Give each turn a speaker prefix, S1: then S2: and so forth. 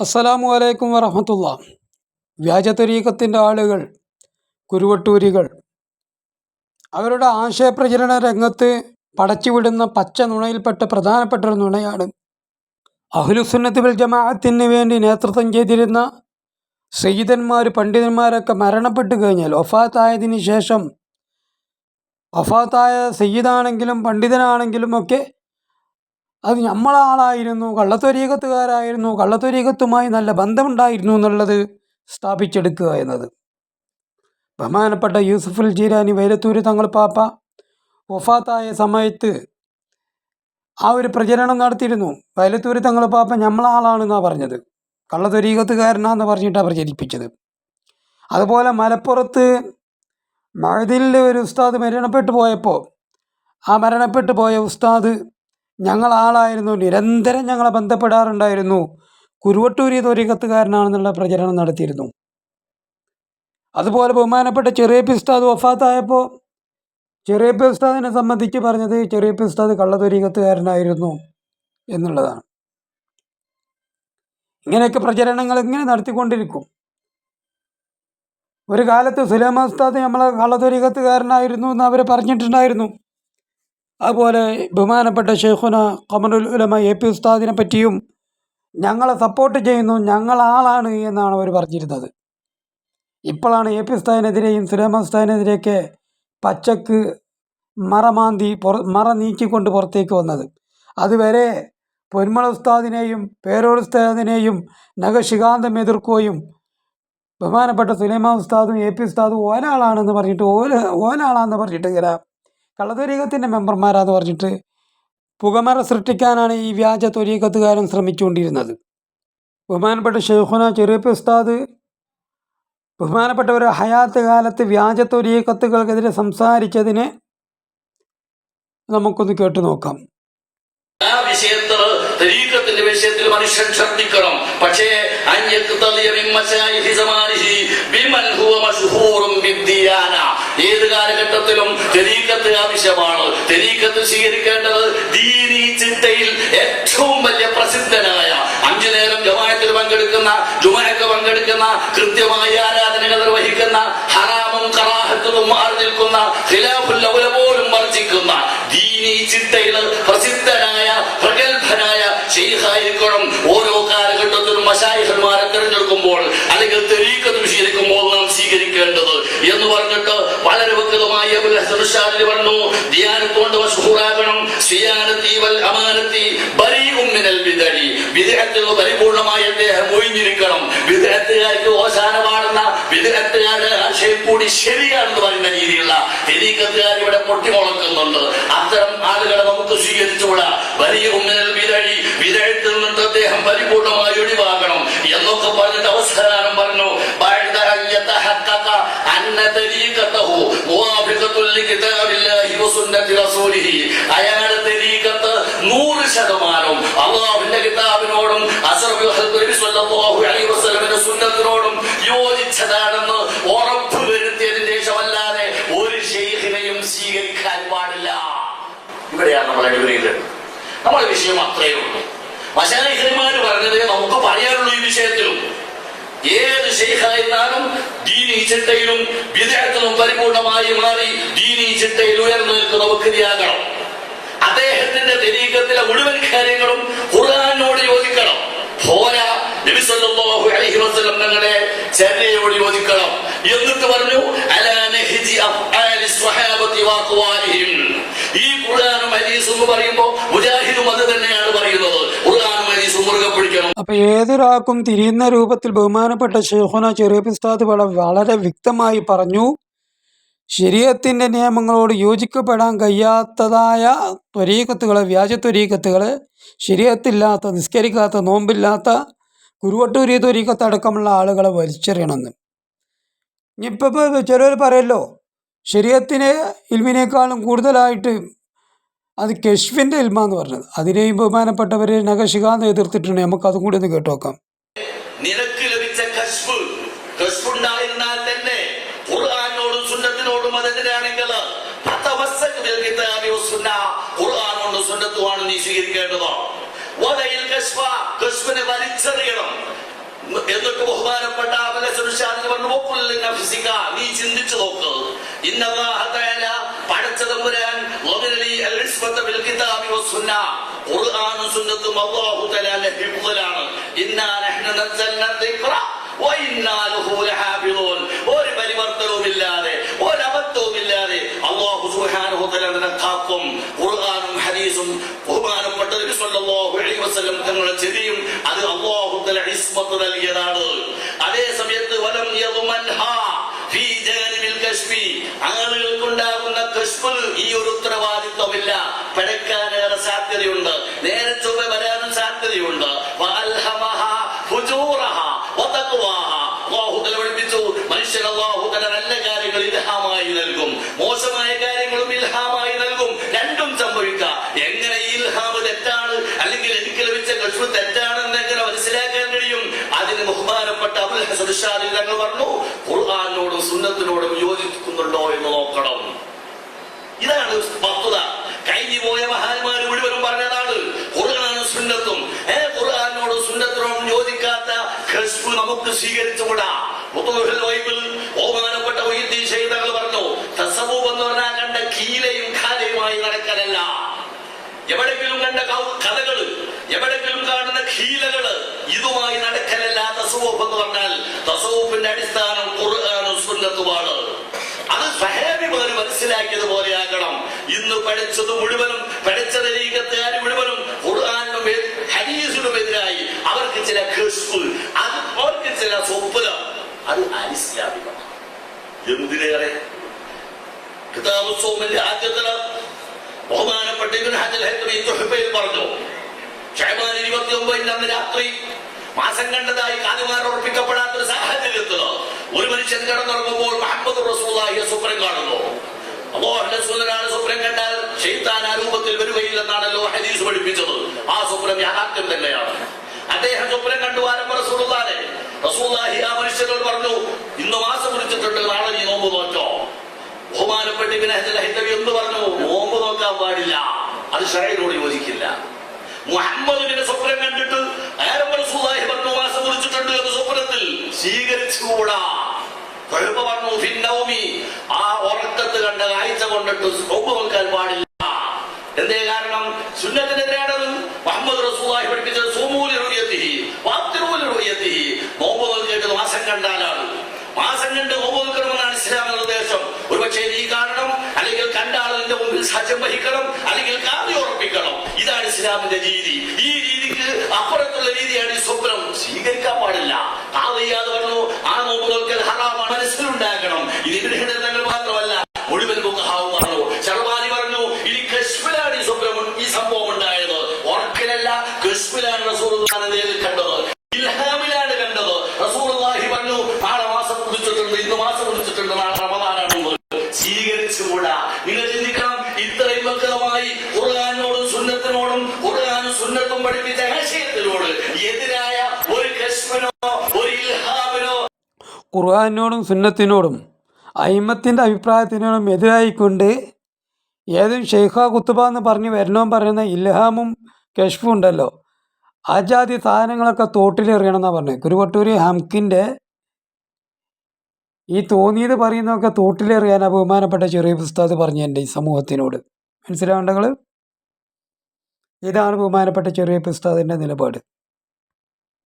S1: അസ്സലാമു അലൈക്കും വറഹമത്തുള്ള. വ്യാജതരീക്കത്തിന്റെ ആളുകൾ കുരുവട്ടൂരികൾ അവരുടെ ആശയപ്രചരണ രംഗത്ത് പടച്ചുവിടുന്ന പച്ച നുണയിൽപ്പെട്ട പ്രധാനപ്പെട്ട ഒരു നുണയാണ്. അഹ്ലുസുന്നത്ത് വൽ ജമാഅത്തിന് വേണ്ടി നേതൃത്വം ചെയ്തിരുന്ന സയ്യിദന്മാർ പണ്ഡിതന്മാരൊക്കെ മരണപ്പെട്ടു കഴിഞ്ഞാൽ ഒഫാത്തായതിനു ശേഷം ഒഫാത്തായ സയ്യിദാണെങ്കിലും പണ്ഡിതനാണെങ്കിലും ഒക്കെ അത് നമ്മളാളായിരുന്നു കള്ളത്തൊരീകത്തുകാരായിരുന്നു കള്ളത്തൊരീകത്തുമായി നല്ല ബന്ധമുണ്ടായിരുന്നു എന്നുള്ളത് സ്ഥാപിച്ചെടുക്കുക എന്നത്. ബഹുമാനപ്പെട്ട യൂസഫുൽ ജീരാനി വൈരത്തൂര് തങ്ങൾ പാപ്പ വഫാത്തായ സമയത്ത് ആ ഒരു പ്രചരണം നടത്തിയിരുന്നു. വയലത്തൂര് തങ്ങൾ പാപ്പ നമ്മളാളാണെന്നാണ് പറഞ്ഞത്. കള്ളത്തൊരീകത്തുകാരനാന്ന് പറഞ്ഞിട്ടാണ് പ്രചരിപ്പിച്ചത്. അതുപോലെ മലപ്പുറത്ത് മഴദിലിന്റെ ഒരു ഉസ്താദ് മരണപ്പെട്ടു പോയപ്പോൾ ആ മരണപ്പെട്ടു പോയ ഉസ്താദ് ഞങ്ങളാളായിരുന്നു. നിരന്തരം ഞങ്ങളെ ബന്ധപ്പെടാറുണ്ടായിരുന്നു. കുരുവട്ടൂരി തൊരികത്തുകാരനാണെന്നുള്ള പ്രചരണം നടത്തിയിരുന്നു. അതുപോലെ ബഹുമാനപ്പെട്ട ചെറിയ ഉസ്താദ് വഫാത്തായപ്പോൾ ചെറിയപ്പി ഉസ്താദിനെ സംബന്ധിച്ച് പറഞ്ഞത് ചെറിയപ്പി ഉസ്താദ് കള്ളതൊരികത്തുകാരനായിരുന്നു എന്നുള്ളതാണ്. ഇങ്ങനെയൊക്കെ പ്രചരണങ്ങൾ ഇങ്ങനെ നടത്തിക്കൊണ്ടിരിക്കും. ഒരു കാലത്ത് സുലൈമാൻ ഉസ്താദ് നമ്മളെ കള്ളതൊരികത്തുകാരനായിരുന്നു എന്ന് അവർ പറഞ്ഞിട്ടുണ്ടായിരുന്നു. അതുപോലെ ബഹുമാനപ്പെട്ട ഷെയ്ഖുന കമറുൽ ഉലമ എ പി ഉസ്താദിനെ പറ്റിയും ഞങ്ങളെ സപ്പോർട്ട് ചെയ്യുന്നു ഞങ്ങളാളാണ് എന്നാണ് അവർ പറഞ്ഞിരുന്നത്. ഇപ്പോഴാണ് എ പി ഉസ്താദിനെതിരെയും സുലൈമാൻ ഉസ്താദിനെതിരെയൊക്കെ പച്ചക്ക് മറമാന്തി പുറ മറ നീക്കിക്കൊണ്ട് പുറത്തേക്ക് വന്നത്. അതുവരെ പൊന്മള ഉസ്താദിനെയും പേരോൾ ഉസ്താദിനെയും നഖശികാന്തം എതിർക്കുകയും ബഹുമാനപ്പെട്ട സുലൈമാൻ ഉസ്താദും എ പി ഉസ്താദും ഒരാളാണെന്ന് പറഞ്ഞിട്ട് ഓല ഓലാളാന്ന് പറഞ്ഞിട്ട് ഇങ്ങനെ കള്ളത്തൊരീകത്തിന്റെ മെമ്പർമാരാന്ന് പറഞ്ഞിട്ട് പുകമറ സൃഷ്ടിക്കാനാണ് ഈ വ്യാജ തൊരീകത്തുകാരൻ ശ്രമിച്ചുകൊണ്ടിരുന്നത്. ബഹുമാനപ്പെട്ട ഷെയ്ഖുന ചെറിയപ്പ ഉസ്താദ് ബഹുമാനപ്പെട്ടവർ ഹയാത്ത് കാലത്ത് വ്യാജ ത്വരീകത്തുകൾക്കെതിരെ സംസാരിച്ചതിനെ നമുക്കൊന്ന് കേട്ടു നോക്കാം.
S2: ആ വിഷയത്തിൽ തരീക്കത്തിന്റെ വിഷയത്തിൽ മനുഷ്യൻ ശ്രദ്ധിക്കണം. പക്ഷേ ഏത് കാലഘട്ടത്തിലും തെരീക്കത്ത് ആവശ്യമാണ്. തെരീക്കത്ത് സ്വീകരിക്കേണ്ടത് ദീനി ചിന്തയിൽ ഏറ്റവും വലിയ പ്രസിദ്ധനായ അഞ്ചു നേരം ജമായത്തിൽ പങ്കെടുക്കുന്ന ജുമയൊക്കെ പങ്കെടുക്കുന്ന കൃത്യമായി ആരാധനകൾ നിർവഹിക്കുന്ന ഹറാമും കറാഹത്തും മാറി നിൽക്കുന്ന ഖിലാഫുൽ തിരഞ്ഞെടുക്കുമ്പോൾ അല്ലെങ്കിൽ തെരീക്കത്ത് സ്വീകരിക്കുമ്പോൾ നാം സ്വീകരിക്കേണ്ടത് എന്ന് പറഞ്ഞിട്ട് വളരെ വ്യക്തമായി പറഞ്ഞു ധ്യാനത്തോണ്ട് വൽ അമാനത്തി പരിപൂർണമായി അദ്ദേഹം ഒഴിഞ്ഞിരിക്കണം. വിദേഹത്തുകാർക്ക് ഓശാനമാണെന്ന വിദേഹത്തുകാരുടെ ആശയം കൂടി ശരിയാണെന്ന് പറയുന്ന രീതിയിലുള്ള തരീക്കത്തുകാർ ഇവിടെ പൊട്ടിമുളക്കുന്നുണ്ട്. അത്തരം ആളുകളെ നമുക്ക് സ്വീകരിച്ചുകൂടാ. വലിയ ഉന്നതൽ വിതഴി വിതഴത്തിൽ നിന്നിട്ട് അദ്ദേഹം പരിപൂർണമായി ഒഴിവാകണം എന്നൊക്കെ പറഞ്ഞിട്ട് അവസാനം പറഞ്ഞു അയാളെ യോജിച്ചതാണെന്ന് ഉറപ്പ് ഇവിടെയാണ് നമ്മൾ അനുഗ്രഹിക്കുന്നത് നമ്മൾ വിഷയം അത്രയേ ഉള്ളൂ. മശാലിഹന്മാര് പറഞ്ഞതേ നമുക്ക് പറയാനുള്ളൂ ഈ വിഷയത്തിലും ഏത് ശൈഖായിരുന്നാലും ദീനീ ചിട്ടയിലും വിദേഹത്തിലും പരിപൂർണമായി മാറി ദീനീ ചിട്ടയിൽ ഉയർന്നു നിൽക്കുന്ന വക്രിയാകണം. അദ്ദേഹത്തിന്റെ ദരീകത്തിലെ മുഴുവൻ കാര്യങ്ങളും ഖുർആാനോട് യോജിക്കണം. പോരാ അലൈഹി വസല്ലം തങ്ങളെ യോജിക്കണം. എന്നിട്ട് പറഞ്ഞു നഹിജി സ്വഹാബത്തി ഈ ഖുർആനും എന്ന് പറയുമ്പോൾ മുജാഹിദും അത് തന്നെയാണ് പറയുന്നത്.
S1: അപ്പൊ ഏതൊരാൾക്കും തിരിയുന്ന രൂപത്തിൽ ബഹുമാനപ്പെട്ട ഷെയ്ഖുന ചെറിയ ഉസ്താദ് വള- വളരെ വ്യക്തമായി പറഞ്ഞു. ശരീരത്തിന്റെ നിയമങ്ങളോട് യോജിക്കപ്പെടാൻ കഴിയാത്തതായ ത്വരീക്കത്തുകൾ വ്യാജ ത്വരീക്കത്തുകൾ ശരീരത്തില്ലാത്ത നിസ്കരിക്കാത്ത നോമ്പില്ലാത്ത കുരുവട്ടൂരി ത്വരീക്കത്ത് അടക്കമുള്ള ആളുകളെ വലിച്ചെറിയണമെന്ന്. ഇനിയിപ്പോൾ ചിലർ പറയല്ലോ. ശരീരത്തിന് ഇൽമിനേക്കാളും കൂടുതലായിട്ട് അത് കെഷ്വിന്റെ ഇൽമ എന്ന് പറഞ്ഞത് അതിനെയും ബഹുമാനപ്പെട്ടവരെ നഖശികാന്ത് എതിർത്തിട്ടുണ്ട്. നമുക്ക് അതും കൂടി ഒന്ന് കേട്ടോക്കാം.
S2: നിനക്ക് ലഭിച്ച കശ്ഫ് ഉണ്ടായിരുന്നാൽ തന്നെ ഖുർആാനോടും സുന്നത്തിനോടും അതെതിരാണെങ്കിൽ. ഖുർആാനോടും സുന്നത്തുമാണ് നീ സ്വീകരിക്കേണ്ടത്. വലയിൽ കശ്ഫ കശ്ഫിനെ വലിച്ചെറിയണം. എന്നൊക്കെ ബഹുമാനപ്പെട്ട അവലസുഷാദ് പറഞ്ഞു "വഖുൽ നഫ്സിക", നീ ചിന്തിച്ചു നോക്ക്. ഇന്നല്ലാഹ തആല പടച്ച തമ്പുരാൻ അൽ-ഇസ്മത കിതാബി വസ്സുന്ന ഖുർആനും സുന്നത്തും അല്ലാഹു തആല ഒരു പരിവർത്തനവുമില്ലാതെ ഒരു അല്ലാഹു സുബ്ഹാനഹു കാക്കും. ഖുർആനും ഹദീസും ബഹുമാനപ്പെട്ട അലൈഹി വസല്ലം തങ്ങളുടെ ചെവിയും അത് അല്ലാഹു നൽകിയതാണ്. അതേ സമയത്ത് വലം ഫീ കശ്ഫി ആളുകൾക്കുണ്ടാകുന്ന കശ്ഫ് ഈ ഒരു ഉത്തരവാദിത്വമില്ല. പഴക്കാനേറെ സാധ്യതയുണ്ട്. നേരെ ചൊവ്വ വരാനും സാധ്യതയുണ്ട്. പഠിപ്പിച്ചു. മനുഷ്യൻ അള്ളാഹു തന്നെ നല്ല കാര്യങ്ങൾ ഇലഹമായി നൽകും. മോശമായ കാര്യങ്ങളും ഇൽഹാമായി നൽകും രണ്ടും സംഭവിക്കാം എങ്ങനെ ഈ ഇൽഹാമ് തെറ്റാണ് അല്ലെങ്കിൽ എനിക്ക് ലഭിച്ച കശ്ഫ് തെറ്റാണെന്ന് എങ്ങനെ മനസ്സിലാക്കാൻ കഴിയും അതിന് ഷാദി തങ്ങൾ പറഞ്ഞു ഖുർആാനോടും സുന്നത്തിനോടും യോജിക്കുന്നുണ്ടോ എന്ന് നോക്കണം. ഇതാണ് വസ്തുത കഴിഞ്ഞു പോയ മഹാന്മാർ മുഴുവനും പറഞ്ഞതാണ് ഖുർആാനും സുന്നത്തും. ഏ ഖുർആാനോടും സുന്നത്തിനോടും യോജിക്കാത്ത ഖസ്ബു നമുക്ക് സ്വീകരിച്ചുകൂടാ? ബഹുമാനപ്പെട്ട ചെയ്തങ്ങൾ പറഞ്ഞു തസവൂബ് എന്ന് പറഞ്ഞാൽ കണ്ട കീലയും ഖാലയുമായി നടക്കലല്ല. എവിടെങ്കിലും കണ്ട കഥകൾ എവിടെങ്കിലും കാണുന്ന ഖീലകൾ ഇതുമായി നടക്കലല്ല തസവൂഫ് എന്ന് പറഞ്ഞാൽ തസവൂഫിന്റെ അടിസ്ഥാനം ഖുർആാനും സുന്നത്തുമാണ്. അത് സഹേബിമാര് മനസ്സിലാക്കിയതുപോലെ ആകണം. ഇന്ന് പഠിച്ചത് മുഴുവനും പഠിച്ച തരീകത്തുകാർ മുഴുവനും ഖുർആാനും ഹരീസിനും എതിരായി. അവർക്ക് ചില ഖസ്ബ് അത് അവർക്ക് ചില സ്വപ്നം. അത് അനിസ്ലാമികമാണ് എന്തിനേറെ? കിതാബ് സോമിന്റെ ആദ്യത്തിൽ ബഹുമാനപ്പെട്ട ഇബ്നു ഹജൽ ഹൈത്തമി തുഹ്ഫയിൽ പറഞ്ഞു ഷഹബാൻ ഇരുപത്തി ഒമ്പതിന്റെ അന്ന് രാത്രി മാസം കണ്ടതായി കാലുമാർ ഉറപ്പിക്കപ്പെടാത്ത ഒരു സാഹചര്യത്തിൽ ഒരു മനുഷ്യൻ കിടന്നുറങ്ങുമ്പോൾ മുഹമ്മദ് റസൂലാഹിയെ സ്വപ്നം കാണുന്നു. അള്ളാഹുവിന്റെ റസൂലിനാണ് സ്വപ്നം കണ്ടാൽ ഷെയ്ത്താൻ ആ രൂപത്തിൽ വരുകയില്ലെന്നാണല്ലോ ഹദീസ് പഠിപ്പിച്ചത്. ആ സ്വപ്നം യാഥാർത്ഥ്യം തന്നെയാണ്. അദ്ദേഹം സ്വപ്നം കണ്ടു ആരംഭ റസൂലുള്ളാനെ റസൂലാഹി ആ മനുഷ്യരോട് പറഞ്ഞു ഇന്ന് മാസം കുറിച്ചിട്ടുണ്ട് നാളെ നീ നോമ്പ് നോറ്റോ? ബഹുമാനപ്പെട്ട ഹജർ ഹൈതമി എന്ന് പറഞ്ഞു? നോമ്പ് നോക്കാൻ പാടില്ല. അത് ഷറയിലൂടെ യോജിക്കില്ല. മുഹമ്മദിന്റെ സ്വപ്നം കണ്ടിട്ട് കുറിച്ചിട്ടുണ്ട് എന്ന് സ്വപ്നത്തിൽ സ്വീകരിച്ചുകൂടാ? പറഞ്ഞു ആ ഉറക്കത്ത് കണ്ട കാഴ്ച കൊണ്ടിട്ട് നോമ്പ് നോക്കാൻ പാടില്ല എന്തേ കാരണം സുന്നത്തിനെതിരാണത് മുഹമ്മദ് റസൂലായി പഠിപ്പിച്ചത് സോമൂലി റുയത്തിഹി വാത്തിറൂലി റുയത്തിഹി നോമ്പ് നോക്കിയിട്ട് മാസം കണ്ടാലാണ് മാസം കണ്ട് നോമ്പ് നോക്കണമെന്നാണ് ഇസ്ലാം നിർദ്ദേശം ഒരുപക്ഷെ നീ കാണണം ആളിന്റെ മുമ്പിൽ സജ്ജം വഹിക്കണം അല്ലെങ്കിൽ കാതി ഉറപ്പിക്കണം. ഇതാണ് ഇസ്ലാമിന്റെ രീതി. ഈ രീതിക്ക് അപ്പുറത്തുള്ള രീതിയാണ് ഈ സ്വപ്നം. സ്വീകരിക്കാൻ പാടില്ല. കാവയ്യാതെ പറഞ്ഞു ആ നോമ്പ് നോക്കൽ ഹറാമാണ് മനസ്സിലുണ്ടാക്കണം ഇത് ഇവിടെ തങ്ങൾ മാത്രമല്ല മുഴുവൻ മുഖാവും പറഞ്ഞു. ചെറുപാലി പറഞ്ഞു ഇനി കശ്മിലാണ് ഈ സ്വപ്നം ഈ സംഭവം ഉണ്ടായത്. ഉറക്കിലല്ല കശ്മിലാണ് റസൂർ കണ്ടത്. സുന്നത്തും പഠിപ്പിച്ച ആശയത്തിനോട് എതിരായ ഒരു കശ്മനോ ഒരു ഇൽഹാമിനോ.
S1: ഖുർആാനോടും സുന്നത്തിനോടും അയിമത്തിന്റെ അഭിപ്രായത്തിനോടും എതിരായിക്കൊണ്ട് ഏതും ഷെയ്ഖ കുത്തുബ എന്ന് പറഞ്ഞ് വരണോൻ പറയുന്ന ഇൽഹാമും കെഷ്ഫും ഉണ്ടല്ലോ. ആ ജാതി സാധനങ്ങളൊക്കെ തോട്ടിലെറിയണം എന്നാണ് പറഞ്ഞത് കുരുവട്ടൂരി ഹംകിന്റെ ഈ തോന്നിയത് പറയുന്നതൊക്കെ തോട്ടിലെറിയാൻ ബഹുമാനപ്പെട്ട ചെറിയ പുസ്തകത്ത് പറഞ്ഞു എന്റെ ഈ സമൂഹത്തിനോട്. മനസ്സിലാവേണ്ടങ്ങൾ ഇതാണ് ബഹുമാനപ്പെട്ട ചെറിയ പുസ്തകത്തിന്റെ നിലപാട്.